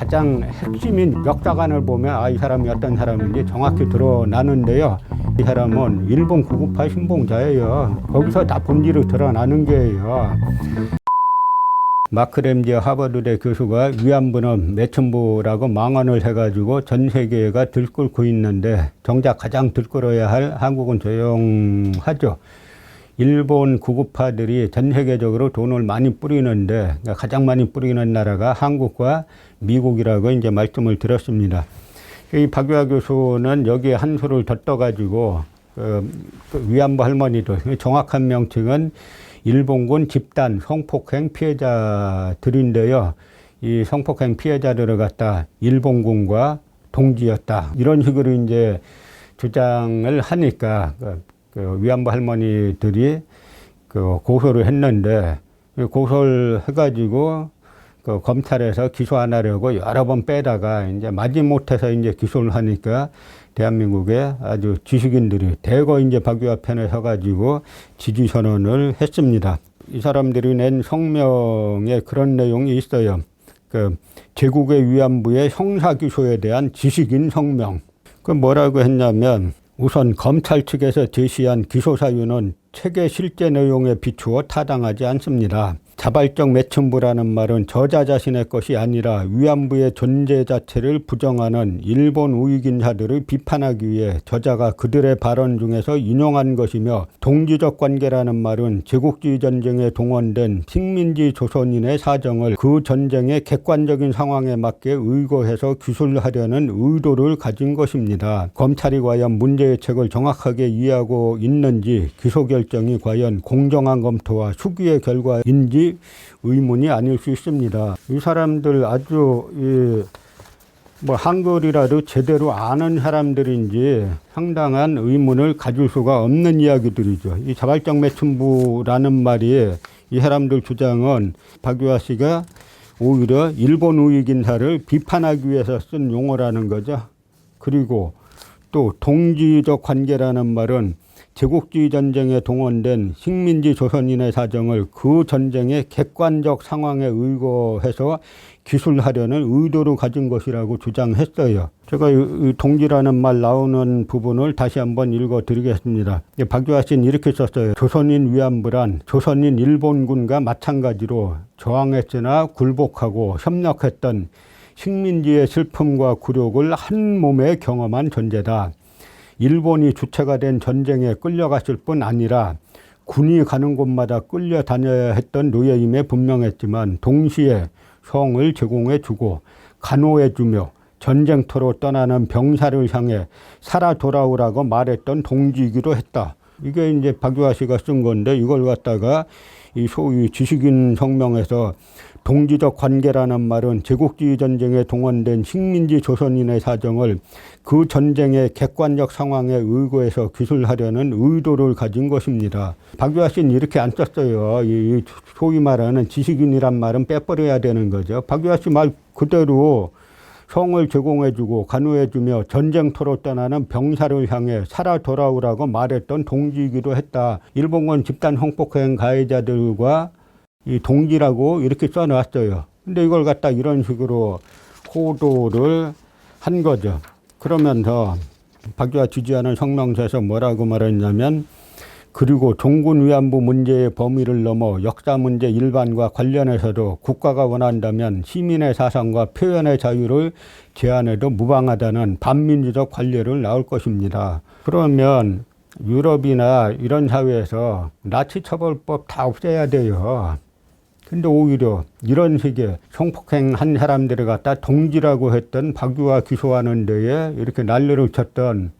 가장 핵심인 역사관을 보면 아 이 사람이 어떤 사람인지 정확히 드러나는데요. 이 사람은 일본 구급파 신봉자예요. 거기서 다 본질이 드러나는 거예요. 마크 램지 하버드대 교수가 위안부는 매춘부라고 망언을 해가지고 전 세계가 들끓고 있는데 정작 가장 들끓어야 할 한국은 조용하죠. 일본 구급파들이 전 세계적으로 돈을 많이 뿌리는데 그러니까 가장 많이 뿌리는 나라가 한국과 미국이라고 이제 말씀을 드렸습니다. 이 박유하 교수는 여기에 한 수를 더 떠가지고 그, 그 위안부 할머니들 정확한 명칭은 일본군 집단 성폭행 피해자들인데요. 이 성폭행 피해자들을 갖다 일본군과 동지였다. 이런 식으로 이제 주장을 하니까 그, 그 위안부 할머니들이 그 고소를 했는데 그 고소를 해가지고 그 검찰에서 기소 안 하려고 여러 번 빼다가 이제 마지못해서 이제 기소를 하니까 대한민국의 아주 지식인들이 대거 이제 박유하 편에 서가지고 지지 선언을 했습니다. 이 사람들이 낸 성명에 그런 내용이 있어요. 그 제국의 위안부의 형사 기소에 대한 지식인 성명. 그 뭐라고 했냐면 우선 검찰 측에서 제시한 기소 사유는 책의 실제 내용에 비추어 타당하지 않습니다. 자발적 매춘부라는 말은 저자 자신의 것이 아니라 위안부의 존재 자체를 부정하는 일본 우익인자들을 비판하기 위해 저자가 그들의 발언 중에서 인용한 것이며 동지적 관계라는 말은 제국주의 전쟁에 동원된 식민지 조선인의 사정을 그 전쟁의 객관적인 상황에 맞게 의거해서 기술하려는 의도를 가진 것입니다. 검찰이 과연 문제의 책을 정확하게 이해하고 있는지 기소 결정이 과연 공정한 검토와 수기의 결과인지 의문이 아닐 수 있습니다. 이 사람들 아주 이뭐 한글이라도 제대로 아는 사람들인지 상당한 의문을 가질 수가 없는 이야기들이죠. 이 자발적 매춘부라는 말이 이 사람들 주장은 박유하 씨가 오히려 일본 우익 인사를 비판하기 위해서 쓴 용어라는 거죠. 그리고 또 동지적 관계라는 말은 제국주의 전쟁에 동원된 식민지 조선인의 사정을 그 전쟁의 객관적 상황에 의거해서 기술하려는 의도를 가진 것이라고 주장했어요. 제가 이 동지라는 말 나오는 부분을 다시 한번 읽어 드리겠습니다. 박유하 씨는 이렇게 썼어요. 조선인 위안부란 조선인 일본군과 마찬가지로 저항했으나 굴복하고 협력했던 식민지의 슬픔과 굴욕을 한 몸에 경험한 존재다. 일본이 주체가 된 전쟁에 끌려갔을 뿐 아니라 군이 가는 곳마다 끌려다녀야 했던 노예임에 분명했지만 동시에 성을 제공해 주고 간호해 주며 전쟁터로 떠나는 병사를 향해 살아 돌아오라고 말했던 동지이기도 했다. 이게 이제 박유하 씨가 쓴 건데 이걸 갖다가 이 소위 지식인 성명에서 동지적 관계라는 말은 제국주의 전쟁에 동원된 식민지 조선인의 사정을 그 전쟁의 객관적 상황에 의거해서 기술하려는 의도를 가진 것입니다. 박유하 씨는 이렇게 안 썼어요. 이 소위 말하는 지식인이란 말은 빼버려야 되는 거죠. 박유하 씨 말 그대로 성을 제공해주고 간호해주며 전쟁터로 떠나는 병사를 향해 살아 돌아오라고 말했던 동지이기도 했다. 일본군 집단 성폭행 가해자들과 이 동지라고 이렇게 써놨어요. 근데 이걸 갖다 이런 식으로 호도를 한 거죠. 그러면서 박유하 지지하는 성명서에서 뭐라고 말했냐면 그리고 종군 위안부 문제의 범위를 넘어 역사 문제 일반과 관련해서도 국가가 원한다면 시민의 사상과 표현의 자유를 제한해도 무방하다는 반민주적 관례를 나올 것입니다. 그러면 유럽이나 이런 사회에서 나치 처벌법 다 없애야 돼요. 근데 오히려 이런 식의 성폭행 한 사람들을 갖다 동지라고 했던 박유하 기소하는 데에 이렇게 난리를 쳤던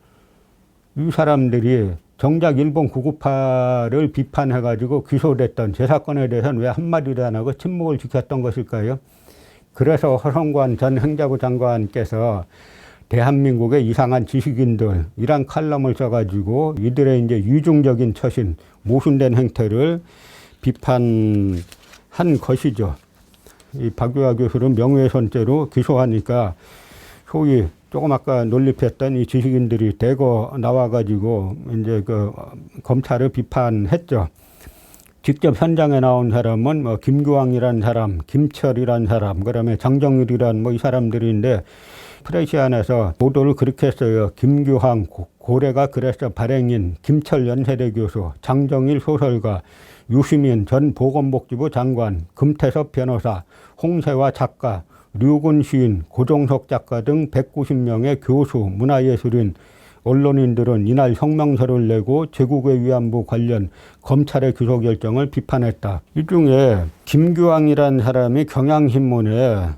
이 사람들이 정작 일본 구급파를 비판해가지고 기소됐던 제 사건에 대해서는 왜 한마디도 안 하고 침묵을 지켰던 것일까요? 그래서 허성관 전 행자부 장관께서 대한민국의 이상한 지식인들 이란 칼럼을 써가지고 이들의 이제 유중적인 처신 모순된 행태를 비판 한 것이죠. 이 박유하 교수를 명예훼손죄로 기소하니까 소위 조금 아까 논립했던 이 지식인들이 대거 나와가지고 이제 그 검찰을 비판했죠. 직접 현장에 나온 사람은 뭐 김규왕이란 사람, 김철이란 사람, 그다음에 장정일이란 뭐 이 사람들인데 프레시 안에서 보도를 그렇게 했어요. 김규황 고- 고래가 그래서 발행인 김철 연세대 교수, 장정일 소설가, 유시민 전 보건복지부 장관, 금태섭 변호사, 홍세화 작가, 류군 시인, 고종석 작가 등 190명의 교수, 문화예술인, 언론인들은 이날 성명서를 내고 제국의 위안부 관련 검찰의 기소 결정을 비판했다. 이 중에 김규왕이라는 사람이 경향신문에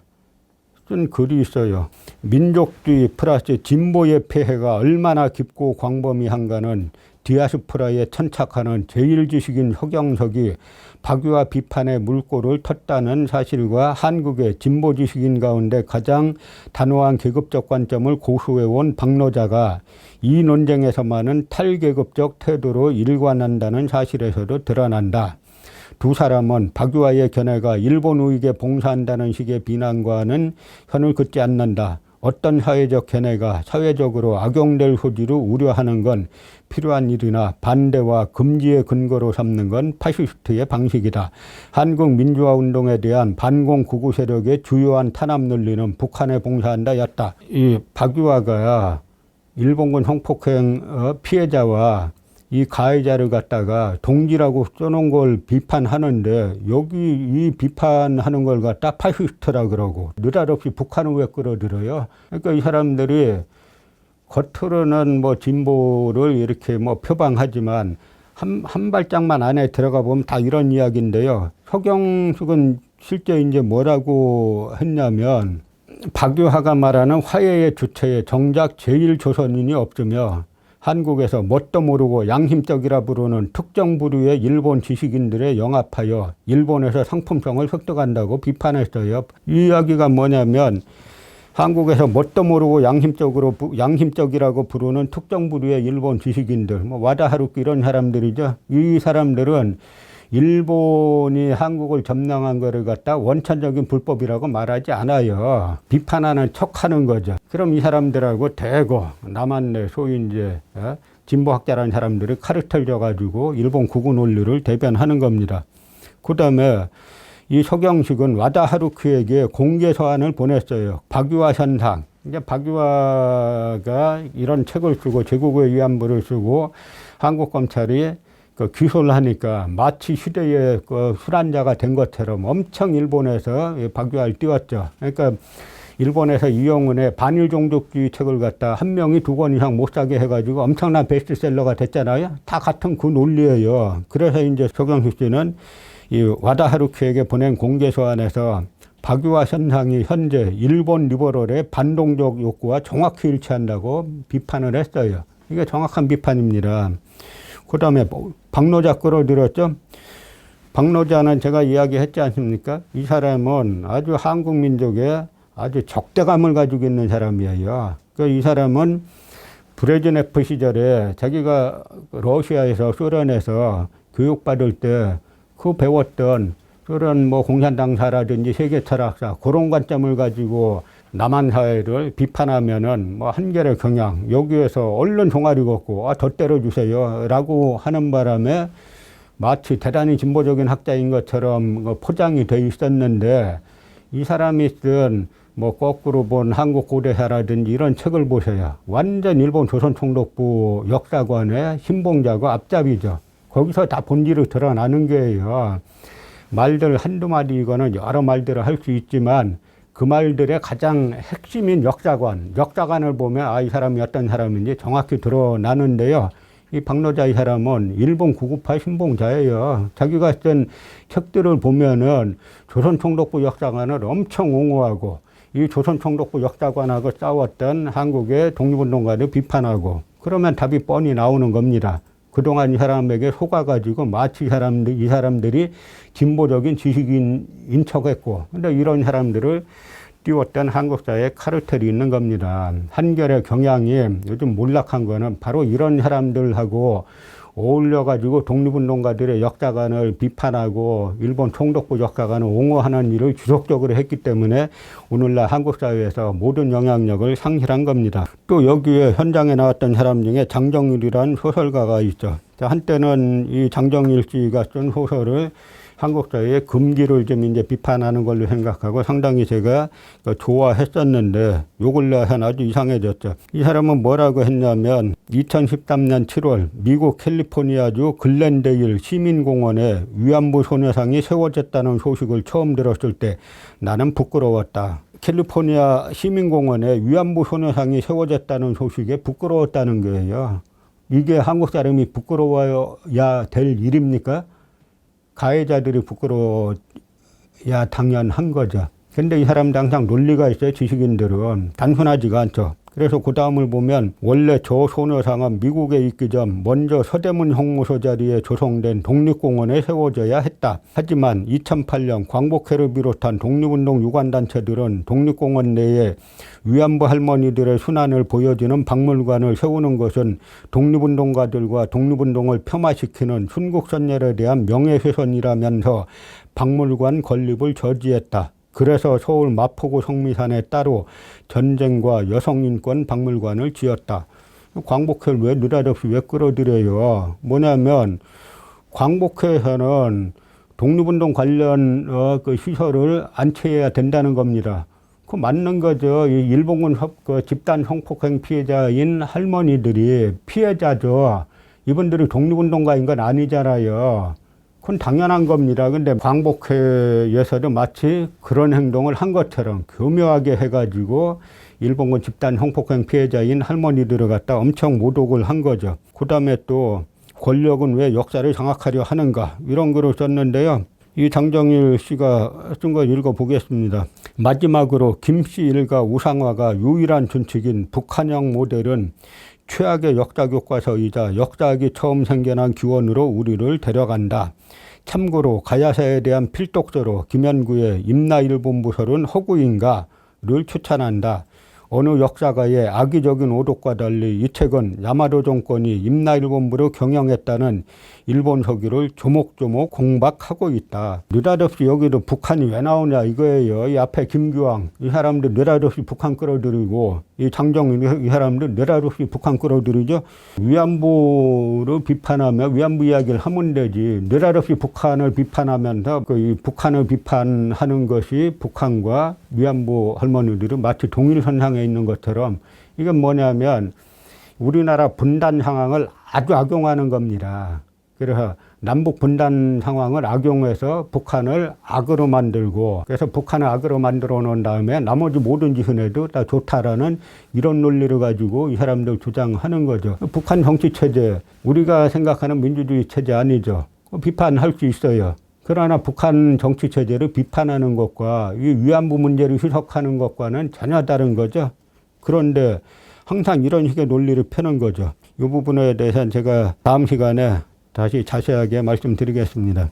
쓴 글이 있어요. 민족주의 플러스 진보의 폐해가 얼마나 깊고 광범위한가는 디아스포라에 천착하는 제일지식인 허경석이 박유화 비판의 물꼬를 텄다는 사실과 한국의 진보 지식인 가운데 가장 단호한 계급적 관점을 고수해온 박노자가 이 논쟁에서만은 탈계급적 태도로 일관한다는 사실에서도 드러난다. 두 사람은 박유화의 견해가 일본 우익에 봉사한다는 식의 비난과는 선을 긋지 않는다. 어떤 사회적 견해가 사회적으로 악용될 소지로 우려하는 건 필요한 일이나 반대와 금지의 근거로 삼는 건 파시스트의 방식이다. 한국 민주화 운동에 대한 반공 구구 세력의 주요한 탄압 논리는 북한에 봉사한다였다. 이 박유화가 일본군 성폭행 어, 피해자와 이 가해자를 갖다가 동지라고 써놓은 걸 비판하는데 여기 이 비판하는 걸 갖다 파시스트라 그러고 느닷없이 북한을 왜 끌어들여요? 그러니까 이 사람들이 겉으로는 뭐 진보를 이렇게 뭐 표방하지만 한, 한 발짝만 안에 들어가 보면 다 이런 이야기인데요. 서경숙은 실제 이제 뭐라고 했냐면 박유하가 말하는 화해의 주체에 정작 제1조선인이 없으며 한국에서 뭣도 모르고 양심적이라 부르는 특정 부류의 일본 지식인들에 영합하여 일본에서 상품성을 획득한다고 비판했어요. 이 이야기가 뭐냐면 한국에서 뭣도 모르고 양심적으로 부- 양심적이라고 부르는 특정 부류의 일본 지식인들, 뭐 와다 하루키 이런 사람들이죠. 이 사람들은 일본이 한국을 점령한 거를 갖다 원천적인 불법이라고 말하지 않아요. 비판하는 척하는 거죠. 그럼 이 사람들하고 대거 남한 내 소위 이제 어? 진보학자라는 사람들이 카르텔 져가지고 일본 구구 논리를 대변하는 겁니다. 그 다음에 이 서경식은 와다 하루키에게 공개 서한을 보냈어요. 박유화 현상. 이제 박유화가 이런 책을 쓰고 제국의 위안부를 쓰고 한국 검찰이 그 기소를 하니까 마치 시대의 그 술한자가 된 것처럼 엄청 일본에서 이 박유화를 띄웠죠. 그러니까 일본에서 이영훈의 반일 종족주의 책을 갖다 한 명이 두 권 이상 못 사게 해가지고 엄청난 베스트셀러가 됐잖아요. 다 같은 그 논리예요. 그래서 이제 서경식 씨는 이 와다 하루키에게 보낸 공개 서한에서 박유화 현상이 현재 일본 리버럴의 반동적 욕구와 정확히 일치한다고 비판을 했어요. 이게 정확한 비판입니다. 그 다음에 박노자 끌어들였죠. 박노자는 제가 이야기했지 않습니까? 이 사람은 아주 한국 민족의 아주 적대감을 가지고 있는 사람이에요. 그이 사람은 브레즈네프 시절에 자기가 러시아에서 소련에서 교육받을 때 그 배웠던 소련 뭐 공산당 사라든지 세계 철학사 그런 관점을 가지고 남한 사회를 비판하면은 뭐 한결의 경향 여기에서 얼른 종아리 걷고 아더 때려주세요라고 하는 바람에 마치 대단히 진보적인 학자인 것처럼 그 포장이 돼 있었는데 이 사람이 쓴 뭐 거꾸로 본 한국 고대사라든지 이런 책을 보셔야 완전 일본 조선총독부 역사관의 신봉자고 앞잡이죠. 거기서 다 본질이 드러나는 거예요. 말들 한두 마디거는 여러 말들을 할 수 있지만 그 말들의 가장 핵심인 역사관, 역사관을 보면 아, 이 사람이 어떤 사람인지 정확히 드러나는데요. 이 박노자 이 사람은 일본 구구파 신봉자예요. 자기가 쓴 책들을 보면은 조선총독부 역사관을 엄청 옹호하고 이 조선총독부 역사관하고 싸웠던 한국의 독립운동가를 비판하고 그러면 답이 뻔히 나오는 겁니다. 그동안 이 사람에게 속아가지고 마치 이 사람들, 이 사람들이 진보적인 지식인인 척했고, 근데 이런 사람들을 띄웠던 한국 사회에 카르텔이 있는 겁니다. 한결의 경향이 요즘 몰락한 거는 바로 이런 사람들하고 어울려가지고 독립운동가들의 역사관을 비판하고 일본 총독부 역사관을 옹호하는 일을 지속적으로 했기 때문에 오늘날 한국 사회에서 모든 영향력을 상실한 겁니다. 또 여기에 현장에 나왔던 사람 중에 장정일이라는 소설가가 있죠. 자, 한때는 이 장정일 씨가 쓴 소설을 한국 사회의 금기를 좀 이제 비판하는 걸로 생각하고 상당히 제가 그 좋아했었는데 요 근래 한 아주 이상해졌죠. 이 사람은 뭐라고 했냐면 2013년 7월 미국 캘리포니아주 글렌데일 시민공원에 위안부 소녀상이 세워졌다는 소식을 처음 들었을 때 나는 부끄러웠다. 캘리포니아 시민공원에 위안부 소녀상이 세워졌다는 소식에 부끄러웠다는 거예요. 이게 한국 사람이 부끄러워야 될 일입니까? 가해자들이 부끄러워야 당연한 거죠. 근데 이 사람도 항상 논리가 있어요. 지식인들은. 단순하지가 않죠. 그래서 그 다음을 보면 원래 저 소녀상은 미국에 있기 전 먼저 서대문 형무소 자리에 조성된 독립공원에 세워져야 했다. 하지만 2008년 광복회를 비롯한 독립운동 유관단체들은 독립공원 내에 위안부 할머니들의 순환을 보여주는 박물관을 세우는 것은 독립운동가들과 독립운동을 폄하시키는 순국선열에 대한 명예훼손이라면서 박물관 건립을 저지했다. 그래서 서울 마포구 성미산에 따로 전쟁과 여성인권 박물관을 지었다. 광복회를 왜 느닷없이 왜 끌어들여요? 뭐냐면 광복회에서는 독립운동 관련 어, 그 시설을 안치해야 된다는 겁니다. 그 맞는 거죠. 이 일본군 섭- 그 집단 성폭행 피해자인 할머니들이 피해자죠. 이분들이 독립운동가인 건 아니잖아요. 그건 당연한 겁니다. 근데 광복회에서도 마치 그런 행동을 한 것처럼 교묘하게 해가지고 일본군 집단 성폭행 피해자인 할머니들을 갖다 엄청 모독을 한 거죠. 그 다음에 또 권력은 왜 역사를 장악하려 하는가 이런 글을 썼는데요. 이 장정일 씨가 쓴 거 읽어보겠습니다. 마지막으로 김씨 일가 우상화가 유일한 준칙인 북한형 모델은 최악의 역사 교과서이자 역사학이 처음 생겨난 기원으로 우리를 데려간다. 참고로 가야사에 대한 필독서로 김현구의 임나일본부설은 허구인가를 추천한다. 어느 역사가의 악의적인 오독과 달리 이 책은 야마도 정권이 임나일본부를 경영했다는 일본 서기를 조목조목 공박하고 있다. 느닷없이 여기도 북한이 왜 나오냐 이거예요. 이 앞에 김규왕 이 사람들 느닷없이 북한 끌어들이고 이 장정일 이 사람들 느닷없이 북한 끌어들이죠. 위안부를 비판하며 위안부 이야기를 하면 되지. 느닷없이 북한을 비판하면서 그 이 북한을 비판하는 것이 북한과 위안부 할머니들은 마치 동일선상에 있는 것처럼 이건 뭐냐면 우리나라 분단 상황을 아주 악용하는 겁니다. 그래서 남북 분단 상황을 악용해서 북한을 악으로 만들고 그래서 북한을 악으로 만들어 놓은 다음에 나머지 모든 해도 다 좋다라는 이런 논리를 가지고 이 사람들 주장하는 거죠. 북한 정치 체제 우리가 생각하는 민주주의 체제 아니죠. 비판할 수 있어요. 그러나 북한 정치 체제를 비판하는 것과 이 위안부 문제를 희석하는 것과는 전혀 다른 거죠. 그런데 항상 이런 식의 논리를 펴는 거죠. 이 부분에 대해서는 제가 다음 시간에 다시 자세하게 말씀드리겠습니다.